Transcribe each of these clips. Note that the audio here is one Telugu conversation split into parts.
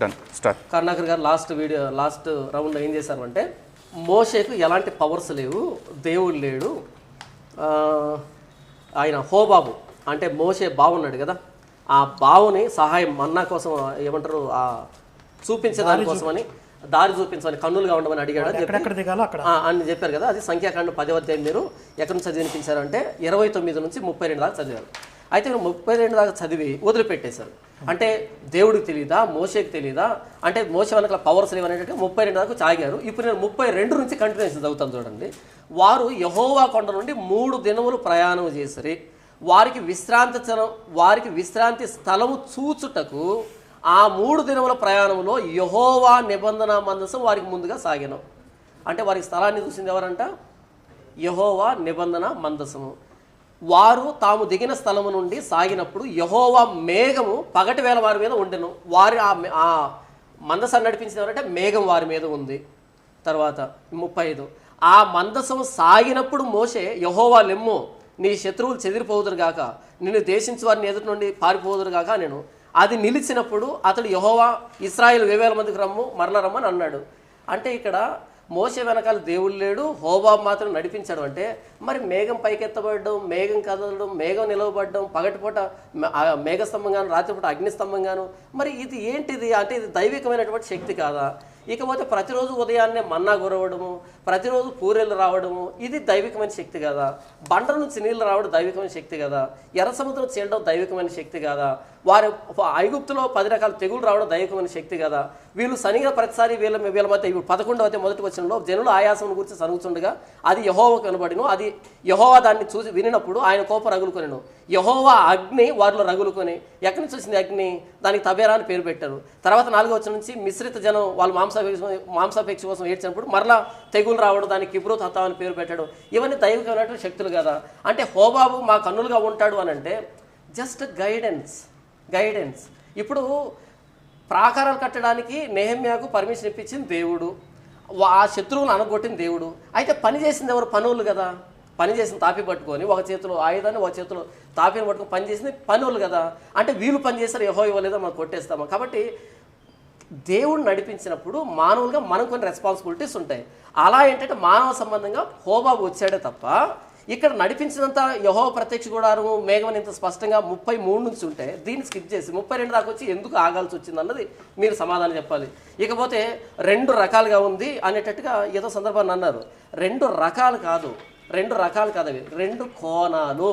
డన్ స్టార్ట్ కరుణాకర్ గారు లాస్ట్ వీడియో లాస్ట్ రౌండ్లో ఏం చేశారంటే మోషేకు ఎలాంటి పవర్స్ లేవు దేవుడు లేడు. ఆయన హోబాబు అంటే మోషే బావున్నాడు కదా. ఆ బావుని సహాయం మన్నా కోసం ఏమంటారు ఆ చూపించే దానికోసమని దారి చూపించమని కన్నులుగా ఉండమని అడిగాడు అని చెప్పారు కదా అది సంఖ్యాకాండం పది అధ్యాయం మీరు ఎక్కడి నుంచి చదివి వినిపించారంటే ఇరవై తొమ్మిది నుంచి ముప్పై రెండు దాకా చదివారు. అయితే మీరు ముప్పై రెండు దాకా చదివి వదిలిపెట్టేశారు. అంటే దేవుడికి తెలియదా మోసేకి తెలియదా అంటే మోసే వెనకాల పవర్స్ లేవనేటట్టు ముప్పై రెండు దాకా చాగారు. ఇప్పుడు నేను ముప్పై రెండు నుంచి కంటిన్యూషన్ చదువుతాను చూడండి. వారు యహోవా కొండ నుండి మూడు దినములు ప్రయాణం చేసిరి. వారికి విశ్రాంతి వారికి విశ్రాంతి స్థలము చూచుటకు ఆ మూడు దినముల ప్రయాణంలో యహోవా నిబంధన మందసం వారికి ముందుగా సాగాను. అంటే వారికి స్థలాన్ని చూసింది ఎవరంట? యహోవా నిబంధన మందసము. వారు తాము దిగిన స్థలము నుండి సాగినప్పుడు యహోవా మేఘము పగటి వేళ వారి మీద ఉండెను. వారి ఆ మే- మందసాన్ని నడిపించింది ఎవరంటే? మేఘం వారి మీద ఉంది. తర్వాత ముప్పై ఐదు. ఆ మందసం సాగినప్పుడు మోసే యహోవా లెమ్ము నీ శత్రువులు చెదిరిపోదురుగాక నిన్ను దేశించి వారిని ఎదుటి నుండి పారిపోదురుగాక నేను అది నిలిచినప్పుడు అతడు యహోవా ఇస్రాయిల్ వేవేల మందికి రమ్ము మరల రమ్మని అన్నాడు. అంటే ఇక్కడ మోస వెనకాల దేవుడు లేడు హోబాబు మాత్రం నడిపించాడు అంటే మరి మేఘం పైకెత్తబడడం మేఘం కదలడం మేఘం నిలవబడడం పగటిపూట మేఘస్తంభం గాను రాత్రిపూట అగ్నిస్తంభం గాను మరి ఇది ఏంటిది? అంటే ఇది దైవికమైనటువంటి శక్తి కాదా? ఇకపోతే ప్రతిరోజు ఉదయాన్నే మన్నా గురవడము ప్రతిరోజు పూరెలు రావడము ఇది దైవికమైన శక్తి కదా. బండల నుంచి నీళ్ళు రావడం దైవికమైన శక్తి కదా. ఎర్ర సముద్రం చేయడం దైవికమైన శక్తి కదా. వారి ఐగుప్తులో పది రకాల తెగులు రావడం దైవికమైన శక్తి కదా. వీళ్ళు సనిగా ప్రతిసారి వీళ్ళ వీళ్ళ మధ్య ఇప్పుడు పదకొండవ అయితే మొదటి వచ్చినలో జనులు ఆయాసం గురించి సనుగుతుండగా అది యహోవకు వినబడిను అది యహోవా దాన్ని చూసి వినినప్పుడు ఆయన కోపం రగులుకొనిను. యహోవా అగ్ని వారిలో రగులుకొని ఎక్కడి నుంచి వచ్చింది అగ్ని? దానికి తబేరా అని పేరు పెట్టారు. తర్వాత నాలుగో వచ్చిన నుంచి మిశ్రిత జనం వాళ్ళు మాంసాపేక్ష మాంసాపేక్ష కోసం ఏడ్చినప్పుడు మరలా తెగులు రావడం దానికి కిబ్రోత్ హతా అని పేరు పెట్టడం ఇవన్నీ దైవికమైనటువంటి శక్తులు కదా. అంటే హోబాబు మా కన్నులుగా ఉంటాడు అని అంటే జస్ట్ గైడెన్స్ గైడెన్స్ ఇప్పుడు ప్రాకారాలు కట్టడానికి నేహమ్యాకు పర్మిషన్ ఇప్పించింది దేవుడు. ఆ శత్రువులను అనగొట్టిన దేవుడు. అయితే పని చేసింది ఎవరు? పనులు కదా. పని చేసిన తాపి పట్టుకొని ఒక చేతిలో ఆయుధాన్ని ఒక చేతిలో తాపిని పట్టుకొని పని చేసింది పనులు కదా. అంటే వీళ్ళు పని చేస్తారు యహో ఇవ్వలేదో మనం కొట్టేస్తాము? కాబట్టి దేవుడు నడిపించినప్పుడు మానవులుగా మనకు కొన్ని రెస్పాన్సిబిలిటీస్ ఉంటాయి. అలా ఏంటంటే మానవ సంబంధంగా హోబాబు వచ్చాడే తప్ప ఇక్కడ నడిపించినంత యహో ప్రత్యక్ష గుడారము మేఘం ఇంత స్పష్టంగా ముప్పై మూడు నుంచి ఉంటే దీన్ని స్కిప్ చేసి ముప్పై రెండు దాకా వచ్చి ఎందుకు ఆగాల్సి వచ్చింది అన్నది మీరు సమాధానం చెప్పాలి. ఇకపోతే రెండు రకాలుగా ఉంది అనేటట్టుగా ఏదో సందర్భాన్ని అన్నారు. రెండు రకాలు కాదు రెండు రకాలు కాదు అవి. రెండు కోణాలు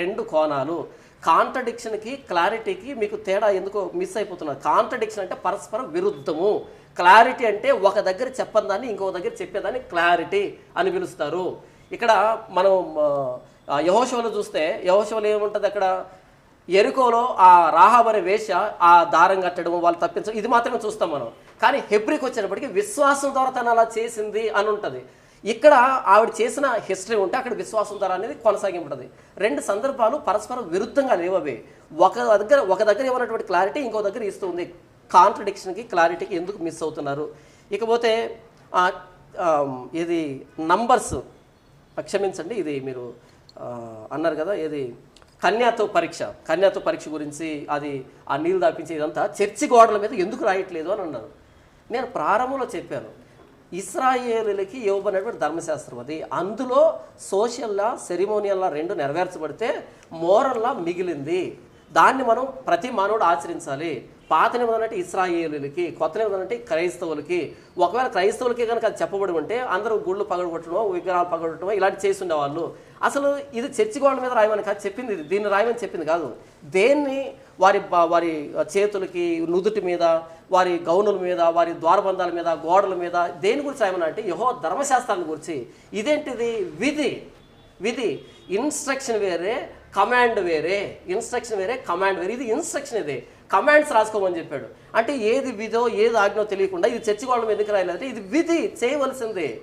రెండు కోణాలు. కాంట్రడిక్షన్కి క్లారిటీకి మీకు తేడా ఎందుకు మిస్ అయిపోతున్నారు. కాంట్రడిక్షన్ అంటే పరస్పర విరుద్ధము. క్లారిటీ అంటే ఒక దగ్గర చెప్పని ఇంకో దగ్గర చెప్పేదాన్ని క్లారిటీ అని పిలుస్తారు. ఇక్కడ మనం ఆ, చూస్తే యహోశవలో ఏముంటుంది అక్కడ? ఎరుకోలో ఆ రాహాబరి వేష ఆ దారం కట్టడం వాళ్ళు తప్పించడం ఇది మాత్రమే చూస్తాం మనం. కానీ హెబ్రికి వచ్చినప్పటికీ విశ్వాసం ద్వారా తను అలా చేసింది అని ఉంటుంది. ఇక్కడ ఆవిడ చేసిన హిస్టరీ ఉంటే అక్కడ విశ్వాసం ధర అనేది కొనసాగింపుతుంది రెండు సందర్భాలు పరస్పరం విరుద్ధంగా లేవవి. ఒక దగ్గర ఒక దగ్గర ఇవ్వనటువంటి క్లారిటీ ఇంకో దగ్గర ఇస్తుంది కాంట్రడిక్షన్కి క్లారిటీకి ఎందుకు మిస్ అవుతున్నారు? ఇకపోతే ఇది నంబర్స్ క్షమించండి ఇది మీరు అన్నారు కదా ఇది కన్యాతో పరీక్ష. కన్యాతో పరీక్ష గురించి అది ఆ నీళ్ళు దాపించి ఇదంతా చర్చి గోడల మీద ఎందుకు రాయట్లేదు అని అన్నారు. నేను ప్రారంభంలో చెప్పాను. ఇస్రాయేలులకి ఇవ్వబడినటువంటి ధర్మశాస్త్రం అది అందులో సోషల్లా సెరిమోనియల్లా రెండు నెరవేర్చబడితే మోరల్లా మిగిలింది. దాన్ని మనం ప్రతి మానవుడు ఆచరించాలి. పాత నిబంధన అంటే ఇస్రాయేలులకి కొత్త నిబంధన అంటే క్రైస్తవులకి. ఒకవేళ క్రైస్తవులకి కనుక అది చెప్పబడి ఉంటే అందరూ గుళ్ళు పగడగొట్టడం విగ్రహాలు పగలగొట్టడమో ఇలాంటి చేసి ఉండేవాళ్ళు. అసలు ఇది చర్చి గోడల మీద రాయమని కాదు చెప్పింది ఇది. దీన్ని రాయమని చెప్పింది కాదు. దేన్ని వారి వారి చేతులకి నుదుటి మీద వారి గౌనుల మీద వారి ద్వారబంధాల మీద గోడల మీద దేని గురించి ఏమన్నా అంటే యహో ధర్మశాస్త్రాన్ని గురించి. ఇదేంటిది? విధి. విధి. ఇన్స్ట్రక్షన్ వేరే కమాండ్ వేరే. ఇన్స్ట్రక్షన్ వేరే కమాండ్ వేరే. ఇది ఇన్స్ట్రక్షన్ ఇది. కమాండ్స్ రాసుకోమని చెప్పాడు. అంటే ఏది విధో ఏది ఆజ్ఞో తెలియకుండా ఇది చర్చి గోడల ఎందుకు రాయలేదంటే ఇది విధి చేయవలసింది.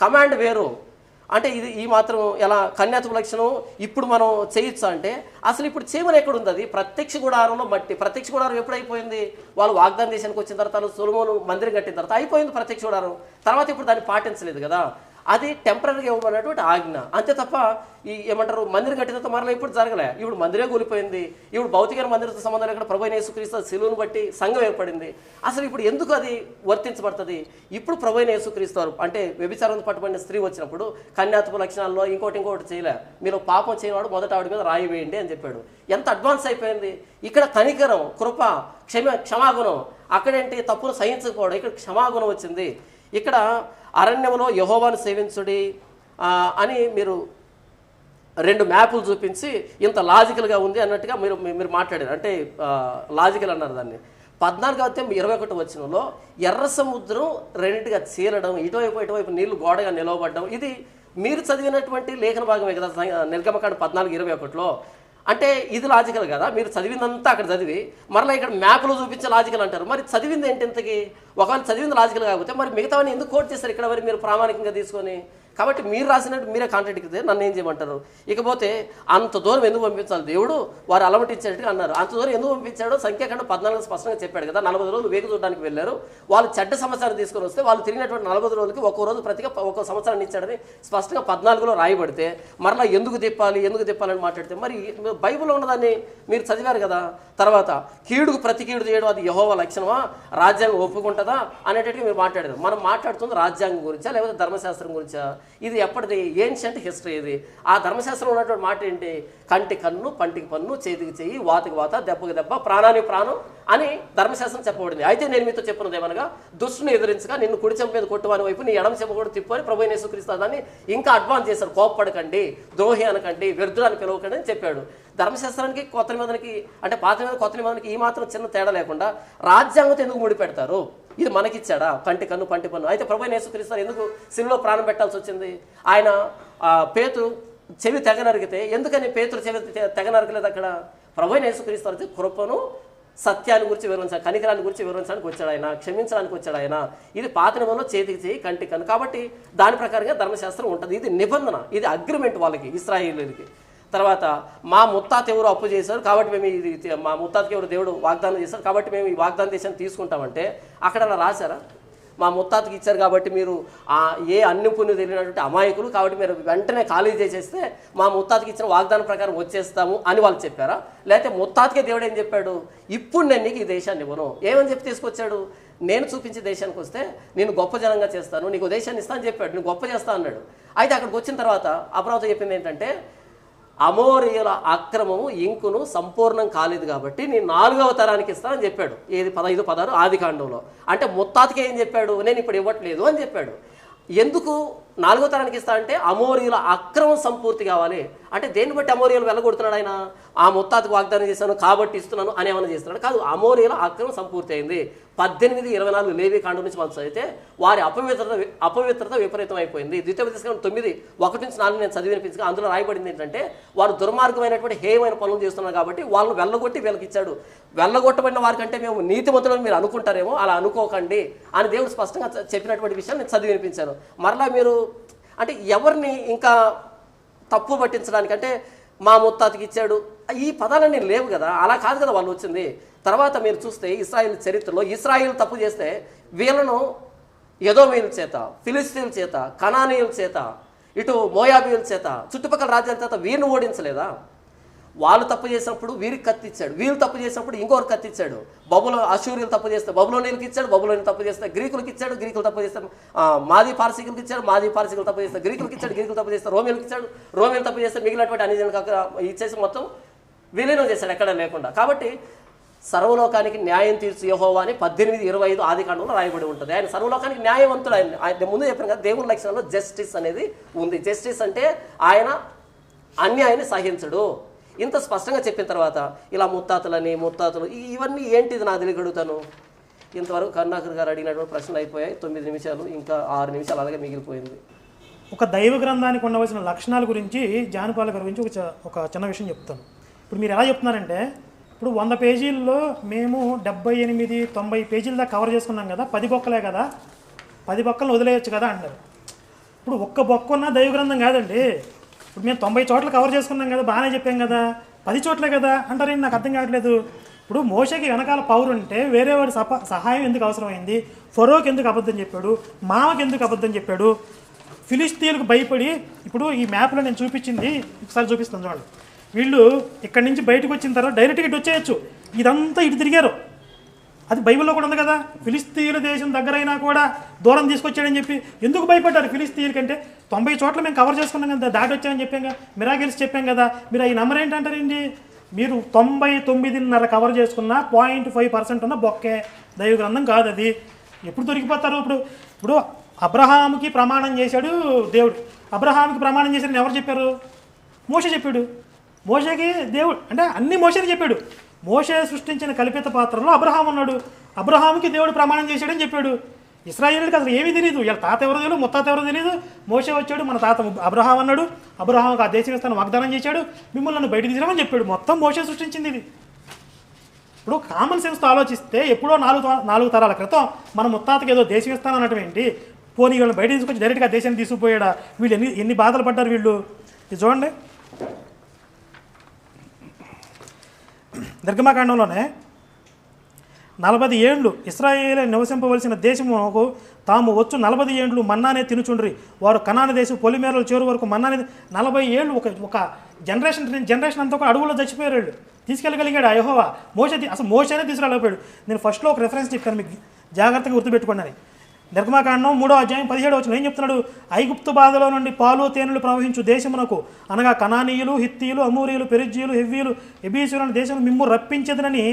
కమాండ్ వేరు. అంటే ఇది ఈ మాత్రం ఎలా కన్యాత్మ లక్షణం ఇప్పుడు మనం చేయొచ్చు అంటే అసలు ఇప్పుడు చేయమని ఎక్కడ ఉంది అది ప్రత్యక్ష గుడారంలో మట్టి ప్రత్యక్ష గుడారం ఎప్పుడైపోయింది? వాళ్ళు వాగ్దానం దేశానికి వచ్చిన తర్వాత సొలమోను మందిరం కట్టిన తర్వాత అయిపోయింది ప్రత్యక్ష గుడారం. తర్వాత ఇప్పుడు దాన్ని పాటించలేదు కదా. అది టెంపరీగా ఇవ్వబడినటువంటి ఆజ్ఞ. అంతే తప్ప ఈ ఏమంటారు మందిరం కట్టిన మరలా ఇప్పుడు జరగలే. ఇప్పుడు మందిరే కూలిపోయింది. ఇప్పుడు భౌతికమైన మందిరతో సంబంధం ఇక్కడ ప్రభు యేసుక్రీస్తు శిలువును బట్టి సంఘం ఏర్పడింది. అసలు ఇప్పుడు ఎందుకు అది వర్తించబడుతుంది? ఇప్పుడు ప్రభు యేసుక్రీస్తు వారు అంటే వ్యభిచారం పట్టుబడిన స్త్రీ వచ్చినప్పుడు కన్యాత్మ లక్షణాల్లో ఇంకోటి ఇంకోటి చేయలే. మీరు పాపం చేయనివాడు మొదట ఆవిడ మీద రాయి వేయండి అని చెప్పాడు. ఎంత అడ్వాన్స్ అయిపోయింది? ఇక్కడ కనికరం కృప క్షమ క్షమాగుణం. అక్కడేంటి? తప్పును సహించకపోవడం. ఇక్కడ క్షమాగుణం వచ్చింది. ఇక్కడ అరణ్యంలో యహోవాను సేవించుడి అని మీరు రెండు మ్యాపులు చూపించి ఇంత లాజికల్గా ఉంది అన్నట్టుగా మీరు మీరు మాట్లాడారు. అంటే లాజికల్ అన్నారు దాన్ని. పద్నాలుగు అయితే ఇరవై ఒకటి వచ్చినలో ఎర్ర సముద్రం రెండింటిగా చీలడం ఇటువైపు ఇటువైపు నీళ్ళు గోడగా నిలవబడడం ఇది మీరు చదివినటువంటి లేఖన భాగమే కదా నిర్గమకాండ పద్నాలుగు ఇరవై ఒకటిలో. అంటే ఇది లాజికల్ కదా మీరు చదివిందంతా అక్కడ చదివి మరలా ఇక్కడ మ్యాప్లో చూపించే లాజికల్ అంటారు. మరి చదివింది ఏంటి ఇంతకి? ఒకవేళ చదివింది లాజికల్ కాకపోతే మరి మిగతావన్నీ ఎందుకు కోట్ చేస్తారు ఇక్కడ మరి మీరు ప్రామాణికంగా తీసుకొని? కాబట్టి మీరు రాసినట్టు మీరే కాంట్రాక్ట్ ఇస్తే నన్ను ఏం చేయమంటారు? ఇకపోతే అంత దూరం ఎందుకు పంపించాలి? దేవుడు వారు అలమటించేట్టుగా అన్నారు. అంత దూరం ఎందుకు పంపించాడో సంఖ్యాకండ పద్నాలుగు స్పష్టంగా చెప్పాడు కదా. నలభై రోజులు వేగు చూడడానికి వెళ్ళారు. వాళ్ళు చెడ్డ సంవత్సరాన్ని తీసుకొని వస్తే వాళ్ళు తిరిగినటువంటి నలభై రోజులకి ఒక్కో రోజు ప్రతిగా ఒక్కో సంవత్సరాన్ని ఇచ్చాడని స్పష్టంగా పద్నాలుగులో రాయబడితే మరలా ఎందుకు తిప్పాలి ఎందుకు తిప్పాలని మాట్లాడితే మరి బైబిల్లో ఉన్నదాన్ని మీరు చదివారు కదా. తర్వాత కీడుకు ప్రతి కీడు చేయడం అది యహోవ లక్షణమా? రాజ్యాంగం ఒప్పుకుంటుందా? అనేటట్టుగా మీరు మాట్లాడారు. మనం మాట్లాడుతుంది రాజ్యాంగం గురించా లేకపోతే ధర్మశాస్త్రం గురించా? ఇది ఎప్పటిది? ఏన్షియంట్ హిస్టరీ ఇది. ఆ ధర్మశాస్త్రం ఉన్నటువంటి మాట ఏంటి? కంటి కన్ను పంటికి పన్ను చేతికి చెయ్యి వాతికి వాత దెబ్బకి దెబ్బ ప్రాణానికి ప్రాణం. అని ధర్మశాస్త్రం చెప్పబడింది. అయితే నేను మీతో చెప్పినది ఏమనగా దుష్టుని ఎదిరించగా నిన్ను కుడి చెంప మీద కొట్టువాని వైపు నీ ఎడమ చెంప కూడా తిప్పు అని ప్రభు యేసుక్రీస్తు దాన్ని ఇంకా అడ్వాన్స్ చేశారు కోప్పడకండి ద్రోహి అనకండి వ్యర్థులని పిలవకండి అని చెప్పాడు. ధర్మశాస్త్రానికి కొత్త నిబంధనకి అంటే పాత మీద కొత్త నిబంధనకి ఈ మాత్రం చిన్న తేడా లేకుండా రాజ్యాంగంతో ఎందుకు ముడిపెడతారు ఇది మనకిచ్చాడా? కంటి కన్ను పంటి పన్ను. అయితే ప్రభు నేసుక్రీస్తారు ఎందుకు సినిలో ప్రాణం పెట్టాల్సి వచ్చింది? ఆయన పేతు పేతురు చెవి తెగనరిగితే ఎందుకని పేతురు చెవి తెగనరగలేదు అక్కడ? ప్రభు నేసుక్రీస్తారు కృపను సత్యాన్ని గురించి వివరించాలి కనికరాన్ని గురించి వివరించడానికి వచ్చాడు ఆయన క్షమించడానికి వచ్చాడు ఆయన. ఇది పాత నిబంధనలో చేతికి చేయి కంటికి కను కాబట్టి దాని ప్రకారంగా ధర్మశాస్త్రం ఉంటుంది. ఇది నిబంధన ఇది అగ్రిమెంట్ వాళ్ళకి ఇస్రాయిలీలకి. తర్వాత మా ముత్తాత ఎవరు అప్పు చేశారు కాబట్టి మేము ఇది మా ముత్తాతకి ఎవరు దేవుడు వాగ్దానం చేశారు కాబట్టి మేము ఈ వాగ్దానం దేశాన్ని తీసుకుంటామంటే అక్కడ అలా రాశారా? మా ముత్తాతకి ఇచ్చారు కాబట్టి మీరు ఏ అన్ని పుణ్యం తెలియనటువంటి అమాయకులు కాబట్టి మీరు వెంటనే ఖాళీ చేసేస్తే మా ముత్తాతకి ఇచ్చిన వాగ్దానం ప్రకారం వచ్చేస్తాము అని వాళ్ళు చెప్పారా? లేకపోతే ముత్తాతకే దేవుడు ఏం చెప్పాడు? ఇప్పుడు నేను నీకు ఈ దేశాన్ని ఇవ్వను. ఏమని చెప్పి తీసుకొచ్చాడు? నేను చూపించే దేశానికి వస్తే నేను గొప్ప జనంగా చేస్తాను నీకు దేశాన్ని ఇస్తాను చెప్పాడు. నేను గొప్ప చేస్తా అన్నాడు. అయితే అక్కడికి వచ్చిన తర్వాత అమరావతి చెప్పింది ఏంటంటే అమోరియుల అక్రమము ఇంకును సంపూర్ణం కాలేదు కాబట్టి నేను నాలుగవ తరానికి ఇస్తానని చెప్పాడు. ఏది పదహైదు పదహారు ఆది కాండంలో. అంటే ముత్తాతకి ఏం చెప్పాడు? నేను ఇప్పుడు ఇవ్వట్లేదు అని చెప్పాడు. ఎందుకు నాలుగో తరానికి ఇస్తా అంటే అమోరియుల అక్రమం సంపూర్తి కావాలి. అంటే దేన్ని బట్టి అమోరియాలు వెళ్ళగొడుతున్నాడు ఆయన? ఆ ముత్తాతకు వాగ్దానం చేశాను కాబట్టి ఇస్తున్నాను అని ఏమైనా చేస్తున్నాడు? కాదు అమోరియుల అక్రమం సంపూర్తి అయింది పద్దెనిమిది ఇరవై నాలుగు లేవి కాండం నుంచి మనం చదివితే వారి అపవిత్రత అపవిత్రత విపరీతం అయిపోయింది ద్వితీయ తొమ్మిది ఒకటి నుంచి నాలుగు నేను చదివి వినిపించగా అందులో రాయబడింది ఏంటంటే వారు దుర్మార్గమైనటువంటి హేయమైన పనులు చేస్తున్నారు కాబట్టి వాళ్ళని వెళ్ళగొట్టి వీళ్ళకి ఇచ్చాడు. వెళ్ళగొట్టబడిన వారికంటే మేము నీతిమంతులను మీరు అనుకుంటారేమో అలా అనుకోకండి అని దేవుడు స్పష్టంగా చెప్పినటువంటి విషయాన్ని నేను చదివినిపించాను. మరలా మీరు అంటే ఎవరిని ఇంకా తప్పు పట్టించడానికి అంటే మా ముత్తాతకి ఇచ్చాడు. ఈ పదాలన్నీ లేవు కదా. అలా కాదు కదా వాళ్ళు వచ్చింది. తర్వాత మీరు చూస్తే ఇస్రాయిల్ చరిత్రలో ఇస్రాయిల్ తప్పు చేస్తే వీళ్ళను యదోమీయుల చేత ఫిలిస్తీన్ల చేత కనానీయుల చేత ఇటు మోయాబీయుల చేత చుట్టుపక్కల రాజ్యాల చేత వీరిని ఓడించలేదా? వాళ్ళు తప్పు చేసినప్పుడు వీరికి కత్తిచ్చాడు వీళ్ళు తప్పు చేసినప్పుడు ఇంకొకరు కత్తిచ్చాడు బబులో అశూర్యులు తప్పు చేస్తే బబులోనీలకు ఇచ్చాడు బబులోని తప్పు చేస్తే గ్రీకులకు ఇచ్చాడు గ్రీకులు తప్పు చేస్తే మాది పార్సికులకు ఇచ్చాడు మాది పార్సికులు తప్పు చేస్తే గ్రీకులకు ఇచ్చాడు గ్రీకులు తప్పు చేస్తే రోమిలకు ఇచ్చాడు రోమిలు తప్పు చేస్తే మిగిలినటువంటి అన్ని జనులకు ఇచ్చేసి మొత్తం విలీనం చేశాడు ఎక్కడ లేకుండా. కాబట్టి సర్వలోకానికి న్యాయం తీర్చు యహోవా అని పద్దెనిమిది ఇరవై ఐదు ఆది కాండంలో రాయబడి ఉంటుంది. ఆయన సర్వలోకానికి న్యాయవంతుడు ఆయన. ఆయన ముందు చెప్పాను కదా దేవుని లక్షణంలో జస్టిస్ అనేది ఉంది. జస్టిస్ అంటే ఆయన అన్యాయాన్ని సహించడు. ఇంత స్పష్టంగా చెప్పిన తర్వాత ఇలా ముత్తాతలని ముత్తాతలు ఇవన్నీ ఏంటిది నా తెలియగడుగుతాను? ఇంతవరకు కరుణాకర్ గారు అడిగినటువంటి ప్రశ్నలు అయిపోయాయి. తొమ్మిది నిమిషాలు ఇంకా ఆరు నిమిషాలు అలాగే మిగిలిపోయింది. ఒక దైవ గ్రంథానికి ఉండవలసిన లక్షణాల గురించి జానపాల గారి గురించి ఒక ఒక చిన్న విషయం చెప్తాను. ఇప్పుడు మీరు ఎలా చెప్తున్నారంటే ఇప్పుడు వంద పేజీల్లో మేము డెబ్బై ఎనిమిది తొంభై పేజీల దాకా కవర్ చేసుకున్నాం కదా పది బొక్కలే కదా పది బొక్కలను వదిలేయచ్చు కదా అంటారు. ఇప్పుడు ఒక్క బొక్క ఉన్న దైవ గ్రంథం కాదండి. ఇప్పుడు మేము తొంభై చోట్ల కవర్ చేసుకున్నాం కదా బాగానే చెప్పాం కదా. పది చోట్లే కదా అంటారని నాకు అర్థం కావట్లేదు. ఇప్పుడు మోషకి వెనకాల పౌరు ఉంటే వేరే వాడి సప సహాయం ఎందుకు అవసరమైంది? ఫరోకి ఎందుకు అబద్ధం చెప్పాడు? మామకి ఎందుకు అబద్ధం చెప్పాడు? ఫిలిస్తీన్లకు భయపడి ఇప్పుడు ఈ మ్యాప్లో నేను చూపించింది ఒకసారి చూపిస్తాను చూడండి. వీళ్ళు ఇక్కడి నుంచి బయటకు వచ్చిన తర్వాత డైరెక్ట్గా ఇటు వచ్చేయచ్చు. ఇదంతా ఇటు తిరిగారు. అది బైబిల్లో కూడా ఉంది కదా. ఫిలిస్తీన్ల దేశం దగ్గరైనా కూడా దూరం తీసుకొచ్చాడని చెప్పి ఎందుకు భయపడ్డారు? ఫిలిస్తీన్ కంటే తొంభై చోట్ల మేము కవర్ చేసుకున్నాం కదా దాటి వచ్చామని చెప్పాం కదా మిరాగిల్స్ చెప్పాం కదా. మీరు ఈ నెంబర్ ఏంటంటారండి? మీరు తొంభై తొమ్మిదిన్నర కవర్ చేసుకున్న పాయింట్ ఫైవ్ పర్సెంట్ ఉన్న బొక్కే. దైవ గ్రంథం కాదు అది. ఎప్పుడు దొరికిపోతారు ఇప్పుడు? ఇప్పుడు అబ్రహాముకి ప్రమాణం చేశాడు దేవుడు. అబ్రహాముకి ప్రమాణం చేశాడని ఎవరు చెప్పారు? మోష చెప్పాడు. మోషకి దేవుడు అంటే అన్ని మోషేకి చెప్పాడు. మోషే సృష్టించిన కల్పిత పాత్రలో అబ్రహాం ఉన్నాడు. అబ్రహాంకి దేవుడు ప్రమాణం చేశాడని చెప్పాడు. ఇస్రాయేల్కి అసలు ఏమీ తెలియదు వీళ్ళ తాత ఎవరో తెలియదు ముత్తాత ఎవరో తెలియదు మోసే వచ్చాడు మన తాత అబ్రహాం అన్నాడు. అబ్రహాంకి ఆ దేశం ఇస్తాను వాగ్దానం చేశాడు. మిమ్మల్ని నన్ను బయట తీసినామని చెప్పాడు. మొత్తం మోసే సృష్టించింది ఇది. ఇప్పుడు కామన్ సెన్స్తో ఆలోచిస్తే ఎప్పుడో నాలుగు త- నాలుగు తరాల క్రితం మన ముత్తాతకి ఏదో దేశం ఇస్తానన్నట్టు ఏంటి? పోనీ వీళ్ళని బయట తీసుకొచ్చి డైరెక్ట్గా దేశాన్ని తీసుకుపోయాడా? వీళ్ళు ఎన్ని ఎన్ని బాధలు పడ్డారు వీళ్ళు? ఇది చూడండి. నిర్గమకాండంలోనే నలభై ఏండ్లు ఇస్రాయేల్ నివసింపవలసిన దేశమునకు తాము వచ్చు నలభై ఏండ్లు మన్నానే తినుచుండ్రి. వారు కనాన దేశం పొలిమేరలు చేరు వరకు మన్నానే నలభై ఏళ్ళు ఒక ఒక జనరేషన్ జనరేషన్ అంతా ఒక అడవుల్లో చచ్చిపోయారు తీసుకెళ్ళగలిగాడు అయహోవా మోస అసలు మోసనే తీసుకురాలేకపోయాడు. నేను ఫస్ట్లో ఒక రెఫరెన్స్ చెప్పాను మీకు. జాగ్రత్తగా గుర్తుపెట్టుకోండి అని. నిర్గమకాండం మూడో అధ్యాయం పదిహేడు వచ్చిన ఏం చెప్తున్నాడు? ఐగుప్తు బాధలో నుండి పాలు తేనెలు ప్రవహించు దేశమునకు. అనగా కనానీయులు హిత్తీయులు అమూరియులు పెరిజీయులు హెవ్వీలు ఎబీసులు దేశం మిమ్ము రప్పించదనని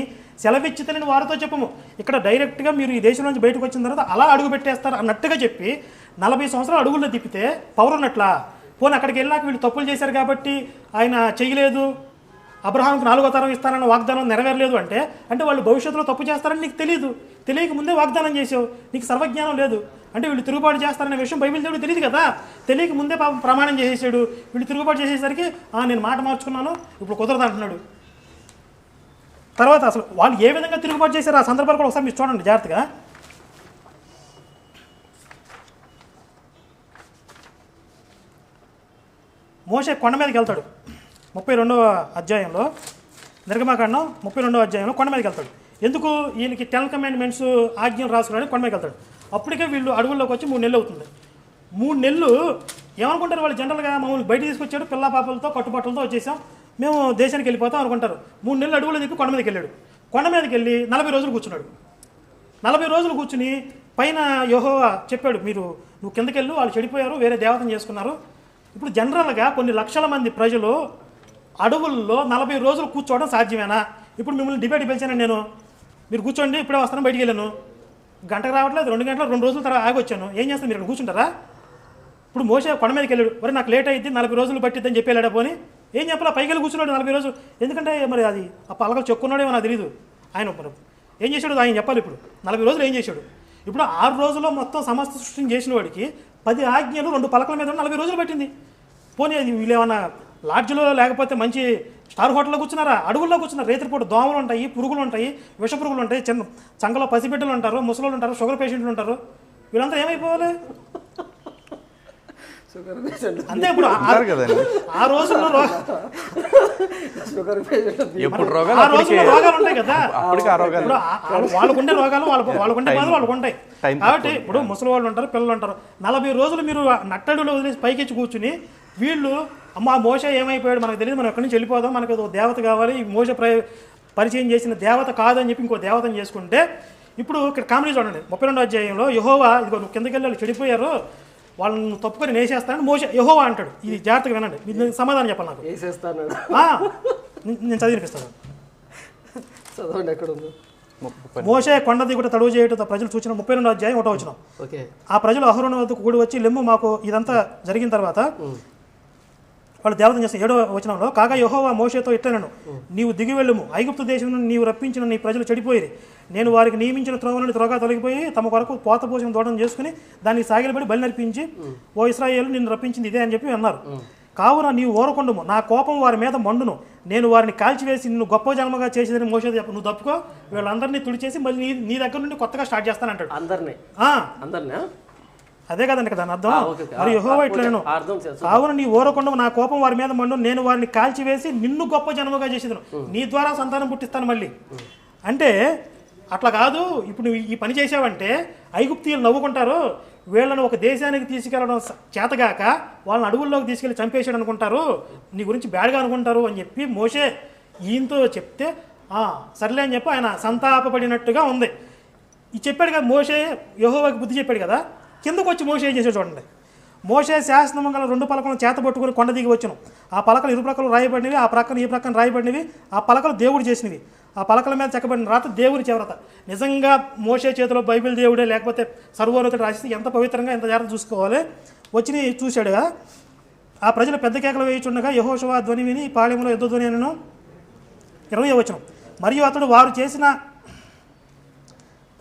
సెలవిచ్చితనని వారితో చెప్పము. ఇక్కడ డైరెక్ట్గా మీరు ఈ దేశం నుంచి బయటకు వచ్చిన తర్వాత అలా అడుగు పెట్టేస్తారు అన్నట్టుగా చెప్పి నలభై సంవత్సరాలు అడుగుల్లో తిప్పితే పౌరున్నట్లా. పోనీ అక్కడికి వెళ్ళాక వీళ్ళు తప్పులు చేశారు కాబట్టి ఆయన చేయలేదు. అబ్రహాంకి నాలుగో తరం ఇస్తానన్న వాగ్దానం నెరవేరలేదు అంటే అంటే వాళ్ళు భవిష్యత్తులో తప్పు చేస్తారని నీకు తెలియదు తెలియక ముందే వాగ్దానం చేసావు. నీకు సర్వజ్ఞానం లేదు. అంటే వీళ్ళు తిరుగుబాటు చేస్తారనే విషయం బైబిల్ దేవుడు తెలియదు కదా. తెలియక ముందే పాపం ప్రమాణం చేసేసాడు. వీళ్ళు తిరుగుబాటు చేసేసరికి "ఆ, నేను మాట మార్చుకున్నాను ఇప్పుడు కుదరదు అంటున్నాడు. తర్వాత అసలు వాళ్ళు ఏ విధంగా తిరుగుబాటు చేశారు? ఆ సందర్భాలు కూడా ఒకసారి మీరు చూడండి జాగ్రత్తగా. మోసే కొండ మీదకి వెళ్తాడు. ముప్పై రెండవ అధ్యాయంలో నిర్గమాకాండం ముప్పై రెండవ అధ్యాయంలో కొండ మీదకి వెళ్తాడు. ఎందుకు ఈయనకి టెన్ కమాండ్మెంట్స్ ఆజ్ఞలు రాసుకున్నాడు కొండ మీదకి వెళ్తాడు. అప్పటికే వీళ్ళు అడవుల్లోకి వచ్చి మూడు నెలలు అవుతుంది. మూడు నెలలు ఏమనుకుంటారు వాళ్ళు? జనరల్గా మమ్మల్ని బయట తీసుకొచ్చాడు పిల్ల పాపలతో కట్టుబాట్లతో వచ్చేసాం. మేము దేశానికి వెళ్ళిపోతాం అనుకుంటారు. మూడు నెలలు అడుగులు దిక్కు కొండ మీదకి వెళ్ళాడు. కొండ మీదకి వెళ్ళి నలభై రోజులు కూర్చున్నాడు. నలభై రోజులు కూర్చుని పైన యోహో చెప్పాడు మీరు నువ్వు కిందకెళ్ళు వాళ్ళు చెడిపోయారు వేరే దేవతను చేసుకున్నారు. ఇప్పుడు జనరల్గా కొన్ని లక్షల మంది ప్రజలు అడవుల్లో నలభై రోజులు కూర్చోవడం సాధ్యమేనా? ఇప్పుడు మిమ్మల్ని డిబేట్ పిలిచాను నేను. మీరు కూర్చోండి ఇప్పుడే వస్తాను బయటికి వెళ్ళాను. గంటకు రావట్లేదు రెండు గంటలు రెండు రోజుల తర్వాత ఆగి వచ్చాను. ఏం చేస్తాను మీరు ఇక్కడ కూర్చుంటారా? ఇప్పుడు మోసే కొండ మీదకి వెళ్ళాడు. మరి నాకు లేట్ అయింది నలభై రోజులు పట్టిద్దని చెప్పి వెళ్ళాడు పోని? ఏం చెప్పాలా? పైకి వెళ్ళి కూర్చున్నాడు నలభై రోజులు. ఎందుకంటే మరి అది ఆ పలకలు చెక్కున్నాడేమో నాకు తెలియదు ఆయన ఏం చేశాడు? ఆయన చెప్పాలి ఇప్పుడు. నలభై రోజులు ఏం చేశాడు? ఇప్పుడు ఆరు రోజుల్లో మొత్తం సమస్త సృష్టిని చేసిన వాడికి పది ఆజ్ఞలు రెండు పలకల మీద నలభై రోజులు పట్టింది. పోనీ అది వీళ్ళు ఏమన్నా లాడ్జ్లో లేకపోతే మంచి స్టార్ హోటల్లో కూర్చున్నారా? అడుగుల్లో కూర్చున్నారు. రేతిరిపూట దోమలు ఉంటాయి పురుగులు ఉంటాయి విష పురుగులు ఉంటాయి చిన్న చంగలో పసిబిడ్డలు ఉంటారు ముసలోళ్ళు ఉంటారు షుగర్ పేషెంట్లు ఉంటారు. వీళ్ళంతా ఏమైపోవాలి? షుగర్ పేషెంట్ అంతే ఇప్పుడు ఆ- రోజుల్లో రో- షుగర్ పేషెంట్ ఎప్పుడు రోగాలు ఆ రోజుల్లో రోగాలు ఉంటాయి కదా. వాళ్ళకుండే రోగాలు వాళ్ళ వాళ్ళకుండే బాధలు వాళ్ళకు ఉంటాయి time కాబట్టి ఇప్పుడు ముసలి వాళ్ళు ఉంటారు పిల్లలు ఉంటారు. నలభై రోజులు మీరు నట్టడులో వదిలేసి పైకెచ్చి కూర్చుని వీళ్ళు అమ్మ మోస ఏమైపోయాడు మనకు తెలియదు మనం ఎక్కడి నుంచి వెళ్ళిపోదాం మనకు ఏదో దేవత కావాలి ఈ మోస ప్ర పరిచయం చేసిన దేవత కాదని చెప్పి ఇంకో దేవతను చేసుకుంటే ఇప్పుడు ఇక్కడ కామెడీ చూడండి ముప్పై రెండో అధ్యాయంలో యహోవా ఇదిగో నువ్వు కిందకి వెళ్ళి చెడిపోయారు వాళ్ళని తప్పుకొని నేసేస్తానని మోస యహోవా అంటాడు. ఇది జాగ్రత్తగా వినండి. మీరు సమాధానం చెప్పాలి నాకు. నేను చదివినిపిస్తాను చదవండి ఎక్కడ ఉందో? మోసే కొండ దిగుట తడువు చేయటం ప్రజలు చూసిన ముప్పై రెండో అధ్యాయం ఒకటో వచ్చిన ఆ ప్రజలు అహరోను వద్దకు కూడి వచ్చి లెమ్ము మాకు ఇదంతా జరిగిన తర్వాత వాళ్ళు దేవతం చేసిన ఏడో వచనంలో కాగా యెహోవా మోషేతో ఇట్లనను నీవు దిగి వెళ్ళుము. ఐగుప్తు దేశం నుండి నీవు రప్పించిన నీ ప్రజలు చెడిపోయి నేను వారికి నియమించిన త్రోవ నుండి త్వరగా తొలగిపోయి తమ కొరకు పోత పోసిన దూడం చేసుకుని దానికి సాగిలబడి బలి నడిపించి ఓ ఇస్రాయేలు నిన్ను రప్పించింది ఇదే అని చెప్పి అన్నారు. కావున నీవు ఓరకొండుము నా కోపం వారి మీద మండును. నేను వారిని కాల్చివేసి నిన్ను గొప్ప జన్మగా చేసేదని మోసే చెప్పు నువ్వు తప్పుకో. వీళ్ళందరినీ తుడిచేసి మళ్ళీ నీ నీ దగ్గర నుండి కొత్తగా స్టార్ట్ చేస్తానంటాడు. అందరినీ. అందరినీ? అదే కదండి కదా దాని అర్థం. మరి యెహోవా ఇట్లా. నేను. కావున నీ ఓరకుండా నా కోపం వారి మీద మండు నేను వారిని కాల్చివేసి నిన్ను గొప్ప జన్మగా చేసేదను నీ ద్వారా సంతానం పుట్టిస్తాను మళ్ళీ అంటే అట్లా కాదు ఇప్పుడు నువ్వు ఈ పని చేసావంటే ఐగుప్తీయులు నవ్వుకుంటారు వీళ్ళని ఒక దేశానికి తీసుకెళ్ళడం చేతగాక వాళ్ళని అడవుల్లోకి తీసుకెళ్ళి చంపేసాడు అనుకుంటారు నీ గురించి బ్యాడ్గా అనుకుంటారు అని చెప్పి మోషే ఈయనతో చెప్తే "ఆ, సర్లే అని చెప్పి ఆయన సంతాపపడినట్టుగా ఉంది ఈ చెప్పాడు కదా మోషే యెహోవాకి బుద్ధి చెప్పాడు కదా కిందకు వచ్చి మోసే ఏం చేసాడు చూడండి. మోసే శాసనం గల రెండు పలకలను చేతబట్టుకుని కొండ దిగి వచ్చును. ఆ పలకలు ఇరు ప్రక్కలు రాయబడినవి ఆ ప్రక్కన ఈ ప్రక్కన రాయబడినవి ఆ పలకలు దేవుడు చేసినవి. ఆ పలకల మీద చెక్కబడిన రాత దేవుడి చివరత. నిజంగా మోసే చేతిలో బైబిల్ దేవుడే లేకపోతే సర్వోన్నతుడు రాసి ఎంత పవిత్రంగా ఎంత జాగ్రత్త చూసుకోవాలి? వచ్చి చూశాడుగా. ఆ ప్రజలు పెద్ద కేకలు వేయుచుండగా యహోషవా ధ్వని విని పాళెంలో యుద్ధ ధ్వని అనను ఇరవై వచ్చిన మరియు అతడు వారు చేసిన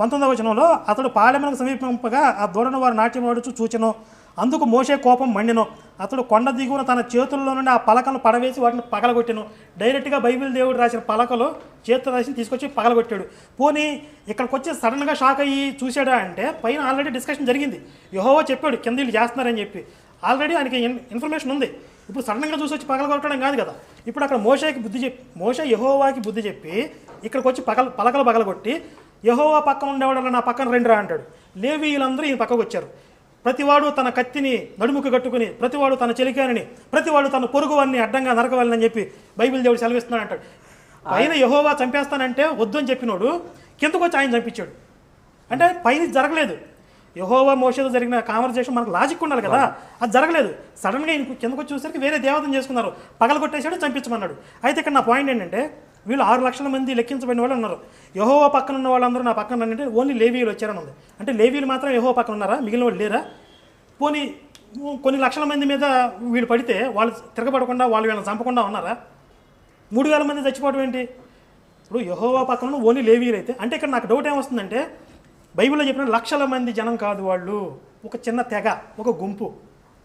పంతొమ్మిదవ వచనంలో అతడు పాలెములకు సమీపింపగా ఆ దూడను వారు నాట్యమాడుచు చూచెను. అందుకు మోసే కోపం మండెను. అతడు కొండ దిగువన తన చేతుల్లో నుండి ఆ పలకలను పడవేసి వాటిని పగలగొట్టెను. డైరెక్ట్గా బైబిల్ దేవుడు రాసిన పలకలు చేతితో రాసి తీసుకొచ్చి పగలగొట్టాడు. పోనీ ఇక్కడికి వచ్చి సడన్గా షాక్ అయ్యి చూశాడా అంటే పైన ఆల్రెడీ డిస్కషన్ జరిగింది. యహోవో చెప్పాడు కింద వీళ్ళు చేస్తున్నారని చెప్పి. ఆల్రెడీ ఆయనకి ఇన్- ఇన్ఫర్మేషన్ ఉంది. ఇప్పుడు సడన్గా చూసి వచ్చి పగలగొట్టడం కాదు కదా. ఇప్పుడు అక్కడ మోషేకి బుద్ధి చెప్పి మోషే యహోవాకి బుద్ధి చెప్పి ఇక్కడికి వచ్చి పగల పలకలు పగలగొట్టి యహోవా పక్కన ఉండేవాడు నా పక్కన రెండురా అంటాడు. లేవీయులందరూ ఈయన పక్కకు వచ్చారు. ప్రతివాడు తన కత్తిని నడుముకు కట్టుకుని ప్రతివాడు తన చెలికానని ప్రతివాడు తన పొరుగు వారిని అడ్డంగా నరకవాలని చెప్పి బైబిల్ దేవుడు సెలవిస్తున్నాడు అంటాడు. పైన యహోవా చంపేస్తానంటే వద్దు అని చెప్పినోడు కిందకు వచ్చి ఆయన చంపించాడు. అంటే పైన జరగలేదు. యహోవా మోషతో జరిగిన కాన్వర్జేషన్ మనకు లాజిక్ ఉండాలి కదా. అది జరగలేదు. సడన్గా ఈయన కిందకు వచ్చేసరికి వేరే దేవతను చేసుకున్నారు. పగల కొట్టేశాడు చంపించమన్నాడు. అయితే ఇక్కడ నా పాయింట్ ఏంటంటే వీళ్ళు ఆరు లక్షల మంది లెక్కించబడిన వాళ్ళు ఉన్నారు. యహోవా పక్కన ఉన్న వాళ్ళందరూ నా పక్కన అంటే ఓన్లీ లేవీలు వచ్చారని ఉంది అంటే లేవీలు మాత్రం యహోవా పక్కన ఉన్నారా? మిగిలిన వాళ్ళు లేరా? పోనీ కొన్ని లక్షల మంది మీద వీళ్ళు పడితే వాళ్ళు తిరగబడకుండా వాళ్ళు వీళ్ళని చంపకుండా ఉన్నారా? మూడు వేల మంది చచ్చిపోవడం ఏంటి? ఇప్పుడు యహోవా పక్కన ఓన్లీ లేవీలు అయితే అంటే ఇక్కడ నాకు డౌట్ ఏమొస్తుందంటే బైబిల్లో చెప్పిన లక్షల మంది జనం కాదు వాళ్ళు. ఒక చిన్న తెగ ఒక గుంపు.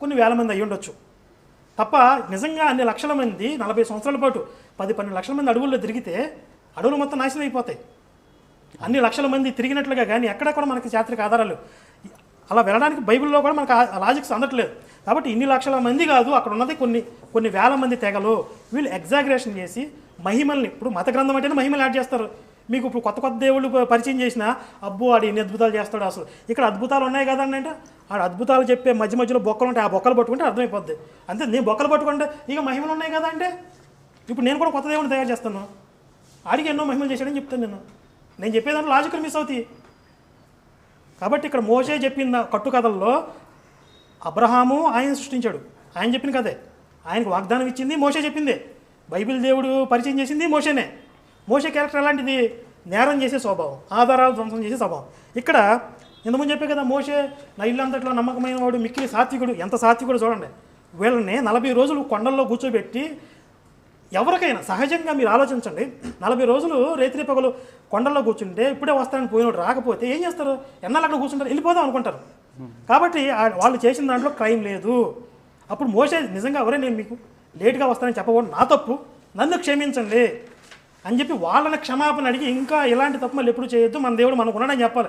కొన్ని వేల మంది అయ్యి ఉండొచ్చు తప్ప నిజంగా అన్ని లక్షల మంది నలభై సంవత్సరాల పాటు పది పన్నెండు లక్షల మంది అడవుల్లో తిరిగితే అడవులు మొత్తం నాశనం అయిపోతాయి. అన్ని లక్షల మంది తిరిగినట్లుగా కానీ ఎక్కడ కూడా మనకి చారిత్రక ఆధారాలు అలా వెళ్ళడానికి బైబిల్లో కూడా మనకు లాజిక్స్ అందట్లేదు. కాబట్టి ఇన్ని లక్షల మంది కాదు అక్కడ ఉన్నది కొన్ని కొన్ని వేల మంది తెగలు. వీళ్ళు ఎగ్జాగరేషన్ చేసి మహిమల్ని ఇప్పుడు మత గ్రంథం అంటేనే మహిమలు యాడ్ చేస్తారు. మీకు ఇప్పుడు కొత్త కొత్త దేవుళ్ళు పరిచయం చేసిన అబ్బో ఆడు ఎన్ని అద్భుతాలు చేస్తాడు అసలు. ఇక్కడ అద్భుతాలు ఉన్నాయి కదండి అంటే ఆడు అద్భుతాలు చెప్పే మధ్య మధ్యలో బొక్కలు ఉంటాయి. ఆ బొక్కలు పట్టుకుంటే అర్థమైపోద్ది. అంతే నేను బొక్కలు పట్టుకుంటే ఇక మహిమలు ఉన్నాయి కదా అంటే? ఇప్పుడు నేను కూడా కొత్త దేవుడిని తయారు చేస్తాను. ఆడికి ఎన్నో మహిమలు చేశాడని చెప్తాను నేను. నేను చెప్పేదాంట్లో లాజికల్ మిస్ అవుతాయి. కాబట్టి ఇక్కడ మోసే చెప్పిన కట్టుకథల్లో అబ్రహాము ఆయన సృష్టించాడు. ఆయన చెప్పిన కథే. ఆయనకు వాగ్దానం ఇచ్చింది మోసే చెప్పిందే. బైబిల్ దేవుడు పరిచయం చేసింది మోసేనే మోసే క్యారెక్టర్ ఎలాంటిది? నేరం చేసే స్వభావం ఆధారాలు ధ్వంసం చేసే స్వభావం. ఇక్కడ ఇంతకుముందు చెప్పే కదా మోసే నా ఇల్లంతట్లో నమ్మకమైన వాడు మిక్కిలి సాత్వికుడు ఎంత సాత్వికుడు చూడండి. వీళ్ళని నలభై రోజులు కొండల్లో కూర్చోబెట్టి ఎవరికైనా సహజంగా మీరు ఆలోచించండి. నలభై రోజులు రేత్రి పగలు కొండల్లో కూర్చుంటే ఇప్పుడే వస్తానని పోయినోడు రాకపోతే ఏం చేస్తారు? ఎన్నాళ్ళు అక్కడ కూర్చుంటారు? వెళ్ళిపోదాం అనుకుంటారు. కాబట్టి వాళ్ళు చేసిన దాంట్లో క్రైమ్ లేదు. అప్పుడు మోసే నిజంగా ఎవరే నేను మీకు లేట్గా వస్తానని చెప్పకూడదు. నా తప్పు. నన్ను క్షమించండి. అని చెప్పి వాళ్ళని క్షమాపణ అడిగి ఇంకా ఇలాంటి తప్పు మళ్ళీ ఎప్పుడు చేయొద్దు మన దేవుడు మనకు ఉన్నాడని చెప్పాలి.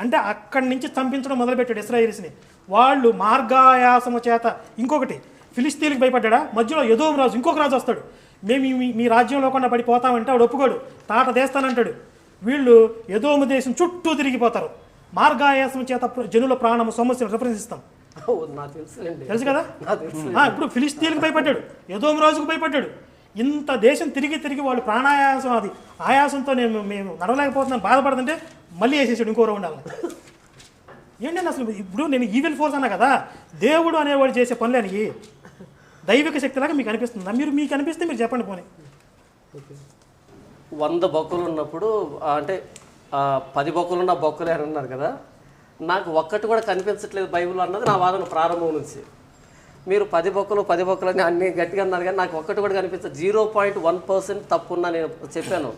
అంటే అక్కడి నుంచి చంపించడం మొదలుపెట్టాడు ఇస్రాయిల్స్ని. వాళ్ళు మార్గాయాసము చేత ఇంకొకటి ఫిలిస్తీన్కి భయపడ్డా మధ్యలో ఎదోం రాజు ఇంకొక రాజు వస్తాడు. మేము మీ- మీ రాజ్యంలో కూడా పడిపోతామంటే వాడు ఒప్పుకోడు. తాట తీస్తానంటాడు వీళ్ళు ఎదోము దేశం చుట్టూ తిరిగిపోతారు. మార్గాయాసం చేత జనుల ప్రాణము సమస్యను రిఫరెన్స్ ఇస్తాం. తెలుసు కదా? ఇప్పుడు ఫిలిస్తీన్కి భయపడ్డాడు. ఎదోము రాజుకు భయపడ్డాడు. ఇంత దేశం తిరిగి తిరిగి వాళ్ళు ప్రాణాయాసం అది ఆయాసంతో నేను మేము నడవలేకపోతున్నాను బాధపడుతుంటే మళ్ళీ వేసేసాడు ఇంకో రౌండ్ అలా. ఏంటండి అసలు ఇప్పుడు నేను ఈవిల్ ఫోర్స్ అన్నా కదా దేవుడు అనేవాడు చేసే పనులు అని దైవిక శక్తిలాగా మీకు అనిపిస్తుందా? మీరు మీకు అనిపిస్తే మీరు చెప్పండి పోనీ. వంద బొక్కలు ఉన్నప్పుడు అంటే పది బొక్కలు ఉన్న బొక్కలే అని అన్నారు కదా నాకు ఒక్కటి కూడా కనిపించట్లేదు బైబిల్ అన్నది నా వాదన ప్రారంభం నుంచి. మీరు పది బొక్కలు పది బొక్కలు అని అన్ని గట్టిగా అన్నారు కానీ నాకు ఒక్కటి కూడా కనిపిస్తుంది జీరో పాయింట్ వన్ పర్సెంట్ తప్పున్నా నేను చెప్పాను.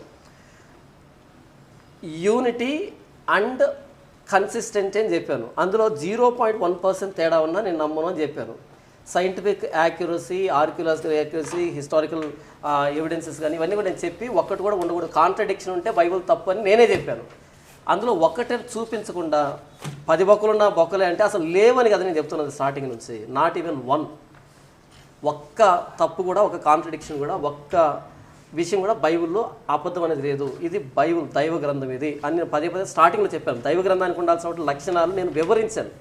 యూనిటీ అండ్ కన్సిస్టెంట్ అని చెప్పాను. అందులో జీరో పాయింట్ వన్ పర్సెంట్ తేడా ఉన్నా నేను నమ్మను అని చెప్పాను. Scientific accuracy archaeological accuracy historical evidences కానీ ఇవన్నీ కూడా నేను చెప్పి ఒక్కటి కూడా ఉండకూడదు. కాంట్రడిక్షన్ ఉంటే బైబిల్ తప్పు అని నేనే చెప్పాను. అందులో ఒక్కటే చూపించకుండా పది బొక్కలున్న బొక్కలే అంటే అసలు లేవని కదా నేను చెప్తున్నది స్టార్టింగ్ నుంచి నాట్ ఈవెన్ వన్ ఒక్క తప్పు కూడా ఒక కాంట్రడిక్షన్ కూడా ఒక్క విషయం కూడా బైబిల్లో అబద్ధం అనేది లేదు. ఇది బైబిల్ దైవ గ్రంథం ఇది అని నేను పదే పదే స్టార్టింగ్లో చెప్పాను. దైవ గ్రంథానికి ఉండాల్సిన లక్షణాలు నేను వివరించాను.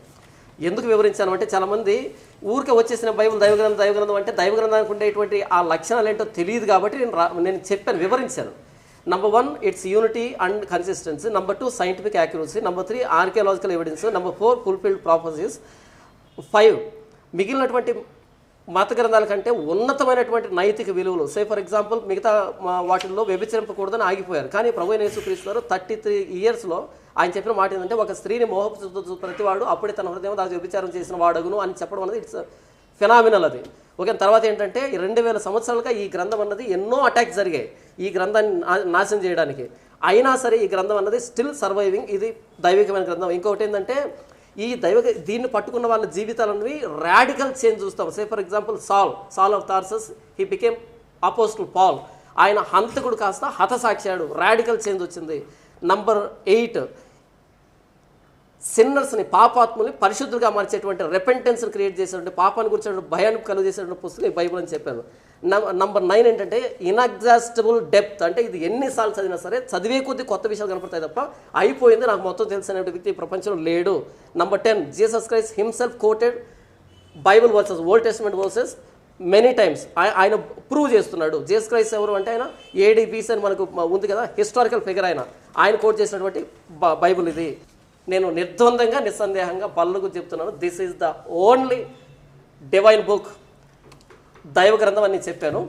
ఎందుకు వివరించాను అంటే చాలామంది ఊరికే వచ్చేసిన బైబుల్ దైవ గ్రంథం దైవ గ్రంథం అంటే దైవ గ్రంథానికి ఉండేటువంటి ఆ లక్షణాలు ఏంటో తెలియదు కాబట్టి నేను రా నేను చెప్పాను వివరించాను. Number one it's unity and consistency number two scientific accuracy number three archaeological evidence number four fulfilled properties five మిగిలినటువంటి మత గ్రంథాల కంటే ఉన్నతమైనటువంటి నైతిక విలువలు. సే ఫర్ ఎగ్జాంపుల్ మిగతా వాటిల్లో వ్యభిచరింపకూడదని ఆగిపోయారు. కానీ ప్రభు యేసుక్రీస్తు థర్టీ త్రీ ఇయర్స్లో ఆయన చెప్పిన మాట ఏంటంటే ఒక స్త్రీని మోహపు ప్రతివాడు అప్పుడే తన హృదయం దాని వ్యభిచారం చేసిన వాడగును అని చెప్పడం అనేది ఇట్స్ ఫినామినల్ అది. ఓకే తర్వాత ఏంటంటే రెండు వేల సంవత్సరాలుగా ఈ గ్రంథం అన్నది ఎన్నో అటాక్స్ జరిగాయి ఈ గ్రంథాన్ని నాశనం చేయడానికి. అయినా సరే ఈ గ్రంథం అన్నది స్టిల్ సర్వైవింగ్ ఇది దైవికమైన గ్రంథం. ఇంకొకటి ఏంటంటే ఈ దైవ దీన్ని పట్టుకున్న వాళ్ళ జీవితాలన్నవి రాడికల్ చేంజ్ చూస్తాం. సే for example Saul Saul of Tarsus he became apostle Paul. ఆయన హంతకుడు కాస్త హతసాక్షాడు రాడికల్ చేంజ్ వచ్చింది. నంబర్ ఎయిట్ సిన్నర్స్ని పాపాత్ముని పరిశుద్ధులుగా మార్చేటువంటి రెపెంటెన్స్ని క్రియేట్ చేసేటువంటి పాపాన్ని గురించిన భయాన్ని కలుగు చేసేటువంటి పుస్తకం ఈ బైబుల్ అని చెప్పాను నంబర్ నైన్ ఏంటంటే ఇన్ఎగ్జాస్టబుల్ డెప్త్ అంటే ఇది ఎన్నిసార్లు చదివినా సరే చదివే కొద్దీ కొత్త విషయాలు కనపడతాయి తప్ప అయిపోయింది నాకు మొత్తం తెలిసిన వ్యక్తి ఈ ప్రపంచంలో లేడు. Number ten Jesus Christ himself quoted Bible verses Old Testament verses many times ఆయన ప్రూవ్ చేస్తున్నాడు. జీసస్ క్రైస్ట్ ఎవరు అంటే ఆయన? ఏడీబీస్ అని మనకు ఉంది కదా హిస్టారికల్ ఫిగర్ ఆయన. ఆయన కోట్ చేసినటువంటి బైబుల్ బైబిల్ ఇది. నేను నిర్ద్వందంగా నిస్సందేహంగా బల్లుకు చెప్తున్నాను. This is the only divine book దైవ గ్రంథం అని చెప్పాను.